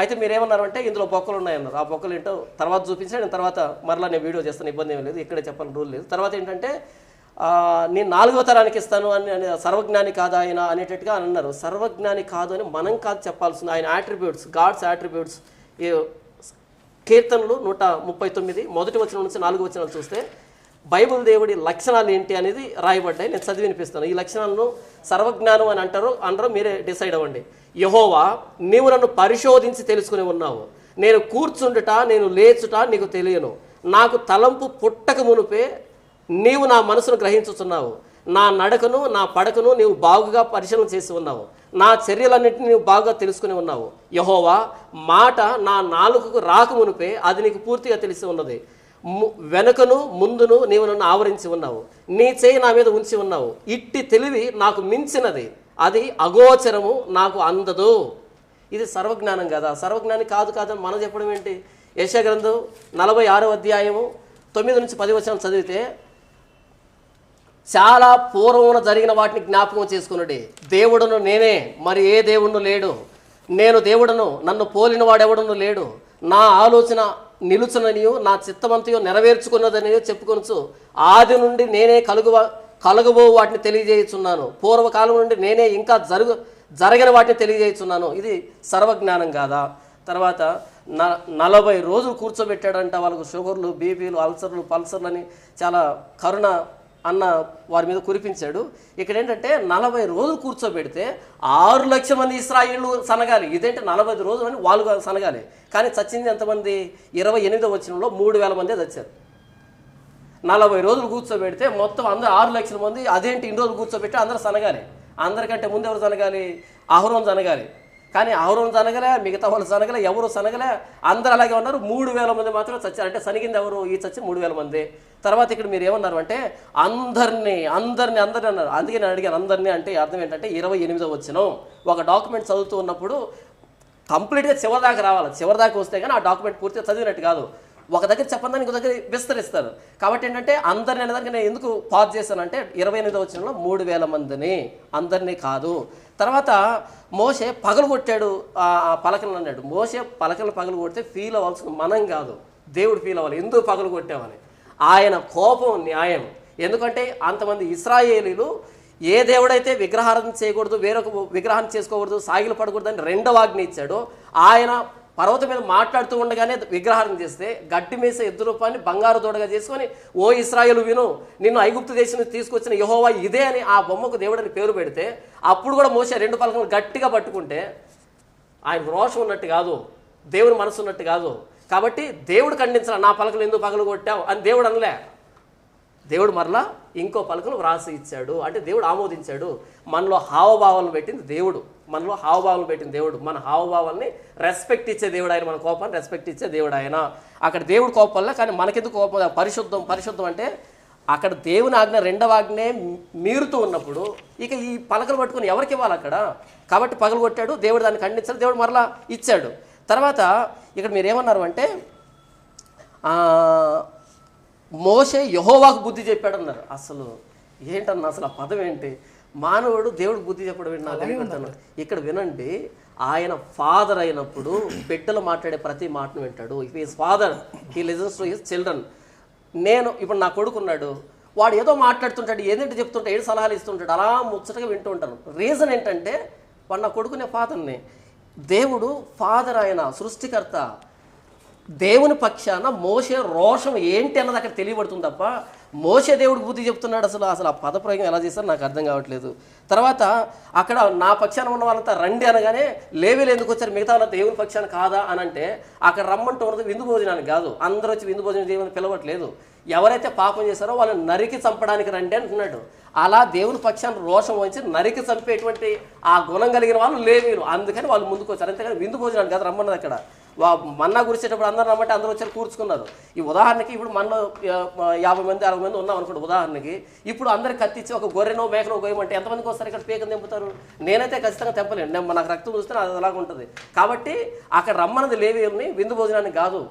అయితే మీరేమన్నారంటే అంటే ఇందులో బొక్కలు ఉన్నాయన్నారు. ఆ బొక్కలు ఏంటో తర్వాత చూపించాను నేను తర్వాత మరలా నేను వీడియో చేస్తాను ఇబ్బంది ఏమీ లేదు. ఇక్కడే చెప్పాలని రూల్ లేదు. తర్వాత ఏంటంటే నేను నాలుగో తరానికి ఇస్తాను అని సర్వజ్ఞాని కాదా ఆయన అనేటట్టుగా అని అన్నారు. సర్వజ్ఞాని కాదు అని మనం కాదు చెప్పాల్సింది. ఆయన యాట్రిబ్యూట్స్ గాడ్స్ యాట్రిబ్యూట్స్ కీర్తనలు నూట ముప్పై తొమ్మిది మొదటి వచ్చిన నుంచి నాలుగు వచనాలు చూస్తే బైబిల్ దేవుడి లక్షణాలు ఏంటి అనేది రాయబడ్డాయి. నేను చదివి వినిపిస్తాను. ఈ లక్షణాలను సర్వజ్ఞానం అని అంటారు. అనరు మీరే డిసైడ్ అవ్వండి. యహోవా నీవు నన్ను పరిశోధించి తెలుసుకుని ఉన్నావు. నేను కూర్చుండుట నేను లేచుట నీకు తెలియను. నాకు తలంపు పుట్టక మునుపే నీవు నా మనసును గ్రహించుతున్నావు నా నడకను నా పడకను నీవు బాగుగా పరిశీలన చేసి ఉన్నావు. నా చర్యలన్నింటినీ నీవు బాగా తెలుసుకుని ఉన్నావు. యహోవా మాట నా నాలుకకు రాకమునిపే అది నీకు పూర్తిగా తెలిసి ఉన్నది. వెనుకను ముందును నీవు నన్ను ఆవరించి ఉన్నావు. నీ చేయి నా మీద ఉంచి ఉన్నావు. ఇట్టి తెలివి నాకు మించినది. అది అగోచరము నాకు అందదు. ఇది సర్వజ్ఞానం కదా. సర్వజ్ఞాని కాదు కాదని మనం చెప్పడం ఏంటి? యశగ్రంథం నలభై ఆరో అధ్యాయము తొమ్మిది నుంచి పది వచ్చిన చదివితే చాలా పూర్వమున జరిగిన వాటిని జ్ఞాపకం చేసుకున్నది దేవుడును నేనే మరి ఏ దేవుడు లేడు? నేను దేవుడను నన్ను పోలిన వాడెవడును లేడు? నా ఆలోచన నిలుచుననియో నా చిత్తమంతయో నెరవేర్చుకున్నదనియో చెప్పుకొనచ్చు ఆది నుండి నేనే కలుగు కలుగబో వాటిని తెలియజేయుచున్నాను. పూర్వకాలం నుండి నేనే ఇంకా జరుగు జరగని వాటిని తెలియజేయుచున్నాను. ఇది సర్వజ్ఞానం కాదా? తర్వాత న నలభై రోజులు కూర్చోబెట్టాడంట వాళ్ళకు షుగర్లు బీపీలు అల్సర్లు పల్సర్లు అని చాలా కరుణ అన్న వారి మీద కురిపించాడు. ఇక్కడ ఏంటంటే నలభై రోజులు కూర్చోబెడితే ఆరు లక్షల మంది ఇస్రాయిళ్ళు సనగాలి. ఇదేంటి నలభై రోజులు అని వాళ్ళు సనగాలి. కానీ చచ్చింది ఎంతమంది? ఇరవై ఎనిమిదో వచ్చినంలో మూడు వేల మందే చచ్చారు. నలభై రోజులు కూర్చోబెడితే మొత్తం అందరూ ఆరు లక్షల మంది అదేంటి ఇన్ని రోజులు కూర్చోబెట్టి అందరూ సనగాలి. అందరికంటే ముందు ఎవరు సనగాలి? అహరోన్ సనగాలి. కానీ అవరం సనగలే మిగతా వాళ్ళు సనగలే ఎవరు సనగలే అందరూ అలాగే ఉన్నారు. మూడు వేల మంది మాత్రం చచ్చారు. అంటే సనిగింది ఎవరు? ఈ చచ్చి మూడు వేల మంది. తర్వాత ఇక్కడ మీరు ఏమన్నారు అంటే అందరినీ అందరినీ అందరినీ అన్నారు. అందుకే నేను అడిగాను అందరినీ అంటే అర్థం ఏంటంటే ఇరవై ఎనిమిదో వచ్చిన. ఒక డాక్యుమెంట్ చదువుతూ ఉన్నప్పుడు కంప్లీట్గా చివరిదాకా రావాలి. చివరిదాకా వస్తే కానీ ఆ డాక్యుమెంట్ పూర్తిగా చదివినట్టు కాదు. ఒక దగ్గర చెప్పందని ఇంకో దగ్గర విస్తరిస్తారు. కాబట్టి ఏంటంటే అందరిని అనేదానికి నేను ఎందుకు పాజ్ చేశానంటే ఇరవై ఎనిమిదో వచ్చినలో మూడు వేల మందిని. అందరినీ కాదు. తర్వాత మోసే పగలు కొట్టాడు ఆ పలకలను అన్నాడు. మోసే పలకలు పగలు కొడితే ఫీల్ అవ్వాల్సిన మనం కాదు. దేవుడు ఫీల్ అవ్వాలి. ఎందుకు పగలు కొట్టామని? ఆయన కోపం న్యాయం. ఎందుకంటే అంతమంది ఇస్రాయేలీలు ఏ దేవుడైతే విగ్రహారం చేయకూడదు వేరొక విగ్రహాన్ని చేసుకోకూడదు సాగిలు పడకూడదు అని రెండవ ఆజ్ఞ ఇచ్చాడు ఆయన పర్వతం మీద మాట్లాడుతూ ఉండగానే విగ్రహారం చేస్తే గడ్డి మీస ఎద్దు రూపాన్ని బంగారు దూడగా చేసుకొని ఓ ఇస్రాయలు విను నిన్ను ఐగుప్తు దేశం తీసుకొచ్చిన యహోవా ఇదే అని ఆ బొమ్మకు దేవుడని పేరు పెడితే అప్పుడు కూడా మోసే రెండు పలకలు గట్టిగా పట్టుకుంటే ఆయన రోషం ఉన్నట్టు కాదు దేవుని మనసు ఉన్నట్టు కాదు. కాబట్టి దేవుడు ఖండించాల నా పలకలు ఎందుకు పగలు కొట్టావు అని దేవుడు అనలే. దేవుడు మరలా ఇంకో పలకలు వ్రాసి ఇచ్చాడు. అంటే దేవుడు ఆమోదించాడు. మనలో హావభావాలను పెట్టింది దేవుడు. మనలో హావభావాలను పెట్టింది దేవుడు. మన హావభావాల్ని రెస్పెక్ట్ ఇచ్చే దేవుడు ఆయన మన కోపాన్ని రెస్పెక్ట్ ఇచ్చే దేవుడు ఆయన. అక్కడ దేవుడు కోపంలో కానీ మనకెందుకు కోపం? పరిశుద్ధం. పరిశుద్ధం అంటే అక్కడ దేవుని ఆజ్ఞ రెండవ ఆజ్ఞే మీరుతూ ఉన్నప్పుడు ఇక ఈ పలకలు పట్టుకుని ఎవరికి ఇవ్వాలి అక్కడ? కాబట్టి పగలు కొట్టాడు దేవుడు దాన్ని ఖండించాడు దేవుడు మరలా ఇచ్చాడు. తర్వాత ఇక్కడ మీరు ఏమన్నారు అంటే మోషే యహోవాకు బుద్ధి చెప్పాడు అన్నారు అసలు ఏంటన్న అసలు ఆ పదం ఏంటి? మానవుడు దేవుడికి బుద్ధి చెప్పడం ఏంటి? నాకు తెలియపెడతాను ఇక్కడ వినండి ఆయన ఫాదర్ అయినప్పుడు బిడ్డలు మాట్లాడే ప్రతి మాటను వింటాడు. If his father he listens to his children నేను ఇప్పుడు నా కొడుకున్నాడు వాడు ఏదో మాట్లాడుతుంటాడు ఏదేంటి చెప్తుంటాడు ఏడు సలహాలు ఇస్తుంటాడు అలా ముచ్చటగా వింటూ ఉంటాను. రీజన్ ఏంటంటే వాడు నా కొడుకునే ఫాదర్ని దేవుడు ఫాదర్ ఆయన సృష్టికర్త దేవుని పక్షాన మోసే రోషం ఏంటి అన్నది అక్కడ తెలియబడుతుంది తప్ప మోసే దేవుడికి బుద్ధి చెప్తున్నాడు అసలు అసలు ఆ పదప్రయోగం ఎలా చేస్తారో నాకు అర్థం కావట్లేదు. తర్వాత అక్కడ నా పక్షాన ఉన్న వాళ్ళంతా రండి అనగానే లేవీలు ఎందుకు వచ్చారు? మిగతా వాళ్ళ దేవుని పక్షాన కాదా అని అంటే అక్కడ రమ్మంటూ ఉన్నది విందు భోజనానికి కాదు. అందరూ వచ్చి విందు భోజనం చేయమని పిలవట్లేదు. ఎవరైతే పాపం చేశారో వాళ్ళని నరికి చంపడానికి రండి అంటున్నాడు. అలా దేవుని పక్షాన రోషం వహించి నరికి చంపేటువంటి ఆ గుణం కలిగిన వాళ్ళు లేవీరు అందుకని వాళ్ళు ముందుకు వచ్చారు. అంతేకాని విందు భోజనానికి కాదు రమ్మన్నది అక్కడ. మన్నా గురిసేటప్పుడు అందరూ రమ్మంటే అందరూ వచ్చారు కూర్చుకున్నారు. ఈ ఉదాహరణకి ఇప్పుడు మనలో యా- యాభై మంది అరవై మంది ఉన్నాం అనుకోండి ఉదాహరణకి. ఇప్పుడు అందరికి కత్తిచ్చి ఒక గొర్రెనో మేకనో గోయమంటే ఎంతమందికి వస్తారు ఇక్కడ పీకను తెంపుతారు? నేనైతే ఖచ్చితంగా తెంపలేను. నాకు రక్తం చూస్తే అది అలాగ ఉంటుంది కాబట్టి అక్కడ రమ్మన్నది లేవేమి విందు భోజనానికి కాదు.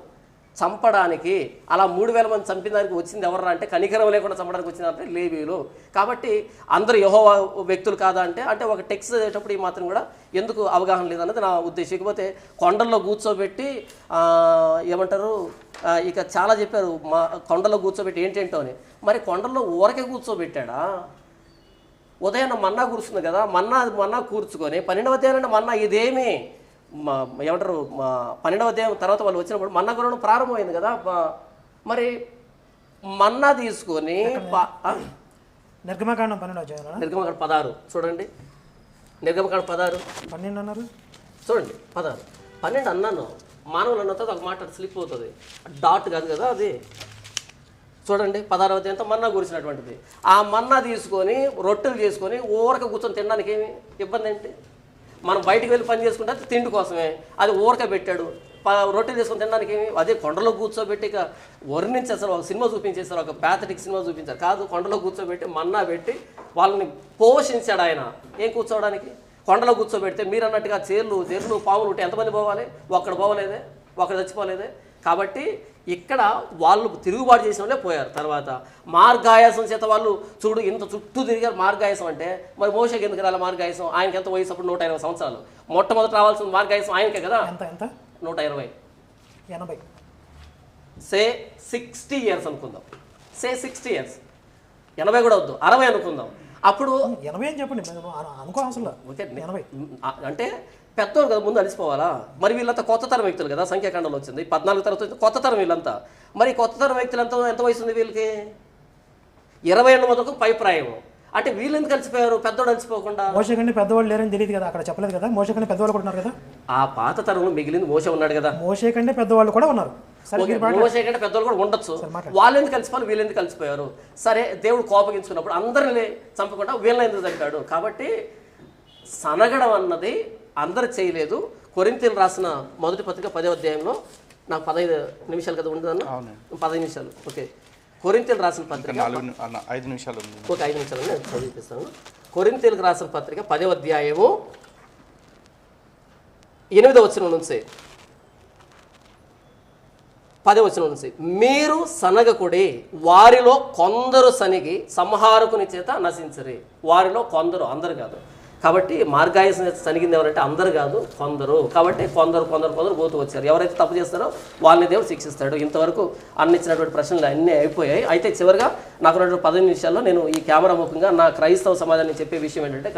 చంపడానికి అలా మూడు వేల మంది చంపిన దానికి వచ్చింది ఎవరు అంటే కనికరం లేకుండా చంపడానికి వచ్చిందంటే లేవీలు కాబట్టి అందరూ యహో వ్యక్తులు కాదా అంటే అంటే ఒక టెక్స్ట్ చదివేటప్పుడు ఈ మాత్రం కూడా ఎందుకు అవగాహన లేదన్నది నా ఉద్దేశం. ఇకపోతే కొండల్లో కూర్చోబెట్టి ఏమంటారు ఇక చాలా చెప్పారు మా కొండల్లో కూర్చోబెట్టి ఏంటేంటో అని. మరి కొండల్లో ఊరకే కూర్చోబెట్టాడా? ఉదయాన్న మన్నా కూర్చుంది కదా మన్నా మన్నా కూర్చుకొని పన్నెండవ అధ్యాయం మన్నా ఇదేమి? ఏమంటారు మా పన్నెండవ అధ్యాయం తర్వాత వాళ్ళు వచ్చినప్పుడు మన్నా గురడం ప్రారంభమైంది కదా మరి మన్నా తీసుకొని? నిర్గమకాండం పన్నెండు నిర్గమకాండ పదహారు చూడండి. నిర్గమకాండ పదహారు. పన్నెండు అన్నారు? చూడండి పదహారు. పన్నెండు అన్నాను మానవులు అన్న తర్వాత ఒక మాట స్లిప్ అవుతుంది. డాట్ కాదు కదా అది. చూడండి పదహారవ అధ్యాయంతో మన్నా గురించినటువంటిది. ఆ మన్నా తీసుకొని రొట్టెలు చేసుకొని ఊరక కూర్చొని తినడానికి ఏమి ఇబ్బంది ఏంటి? మనం బయటికి వెళ్ళి పని చేసుకుంటే తిండి కోసమే. అది ఊరక పెట్టాడు. ప- రొట్టెలు చేసుకొని తినడానికి అదే కొండలో కూర్చోబెట్టి ఇక వర్ణించేస్తారు ఒక సినిమా చూపించేస్తారు ఒక ప్యాథటిక్ సినిమా చూపించారు. కాదు కొండలో కూర్చోబెట్టి మన్నా పెట్టి వాళ్ళని పోషించాడు ఆయన. ఏం కూర్చోవడానికి? కొండలో కూర్చోబెడితే మీరు అన్నట్టుగా చేర్లు చెర్లు పాములు ఉంటే ఎంతమంది పోవాలి? ఒక్కడ పోవలేదే? ఒకడు చచ్చిపోలేదే? కాబట్టి ఇక్కడ వాళ్ళు తిరుగుబాటు చేసిన వాళ్ళే పోయారు తర్వాత. మార్గాయాసం చేత వాళ్ళు చూడు ఇంత చుట్టూ తిరిగారు. మార్గాయాసం అంటే మరి మోసకి ఎందుకు రాలి మార్గాయాసం? ఆయనకి ఎంత వయసు అప్పుడు? నూట ఇరవై సంవత్సరాలు. మొట్టమొదటి రావాల్సిన మార్గాయాసం ఆయనకే కదా? నూట ఇరవై. ఎనభై. సే సిక్స్టీ ఇయర్స్ అనుకుందాం. Say sixty years. ఎనభై కూడా వద్దు. అరవై అనుకుందాం. అప్పుడు ఎనభై అని చెప్పండి. మేము అను- అనుకో అసలు ఓకే. అంటే పెద్దోళ్ళు కదా ముందు అలిసిపోవాలా? మరి వీళ్ళంతా కొత్త తరం వ్యక్తులు కదా సంఖ్యాకాండంలో వచ్చింది. పద్నాలుగు వచ్చింది కొత్త తరం వీళ్ళంతా. మరి కొత్త తరం వ్యక్తులు ఎంత ఎంత వయసు ఉంది వీళ్ళకి? ఇరవై ఏళ్ళ మొదలకు పై ప్రాయం అంటే వీళ్ళు ఎందుకు కలిసిపోయారు పెద్దోడు అలసిపోకుండా. మోస కంటే పెద్దవాళ్ళు లేరని తెలియదు కదా అక్కడ చెప్పలేదు కదా? మోస కంటే పెద్దవాళ్ళు కూడా ఉన్నారు కదా? ఆ పాత తరంలో మిగిలింది మోస ఉన్నాడు కదా. మోసే కంటే పెద్దవాళ్ళు కూడా ఉన్నారు. మోసే కంటే పెద్దోళ్ళు కూడా ఉండొచ్చు. వాళ్ళు ఎందుకు కలిసిపోయారు వీళ్ళు ఎందుకు కలిసిపోయారు సరే దేవుడు కోపగించుకున్నప్పుడు అందరిని చంపకుండా వీళ్ళని ఎందుకు చంపాడు? కాబట్టి సనగడం అన్నది అందరు చేయలేదు. కొరింతలు రాసిన మొదటి పత్రిక పదో అధ్యాయంలో నాకు పదహైదు నిమిషాలు కదా ఉండదన్న పదహైదు నిమిషాలు. ఓకే. కొరింతలు రాసిన పత్రిక ని- ఐదు నిమిషాలు ఒక ఐదు నిమిషాలు నేను చదివిపిస్తాను. కొరింతలకు రాసిన పత్రిక పదో అధ్యాయము ఎనిమిదో వచ్చిన నుంచి. పదో వచ్చిన నుంచి. మీరు సనగకుడి వారిలో కొందరు సనిగి సంహారకుని చేత నశించరి. వారిలో కొందరు అందరు కాదు. కాబట్టి మార్గాయసం సనిగింది ఎవరంటే అందరు కాదు కొందరు. కాబట్టి కొందరు కొందరు కొందరు పోతూ వచ్చారు. ఎవరైతే తప్పు చేస్తారో వాళ్ళని దేవుడు శిక్షిస్తాడు. ఇంతవరకు అన్నిచ్చినటువంటి ప్రశ్నలు అన్నీ అయిపోయాయి. అయితే చివరిగా నాకు ఉన్నటువంటి పదిహేను నిమిషాల్లో నేను ఈ కెమెరా ముఖంగా నా క్రైస్తవ సమాజాన్ని చెప్పే విషయం ఏంటంటే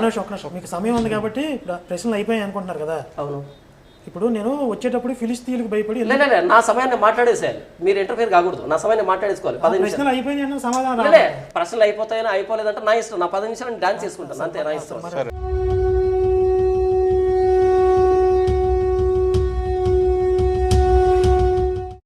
నిమిషం. మీకు సమయం ఉంది కాబట్టి ప్ర- ప్రశ్నలు అయిపోయాయి అనుకుంటున్నారు కదా. అవును. ఇప్పుడు నేను వచ్చేటప్పుడు ఫిలిస్తీన్లకు భయపడి నా సమయాన్ని మాట్లాడేసేయాలి. మీరు ఇంటర్ఫేర్ కాకూడదు. నా సమయాన్ని మాట్లాడేసుకోవాలి. పది నిమిషాలు. ప్రశ్నలు సమాధానం. అయిపోతాయని అయిపోలేదంటే నా ఇష్టం. నా పది నిమిషాలు డాన్స్ చేసుకుంటాను. అంతే నా ఇష్టం.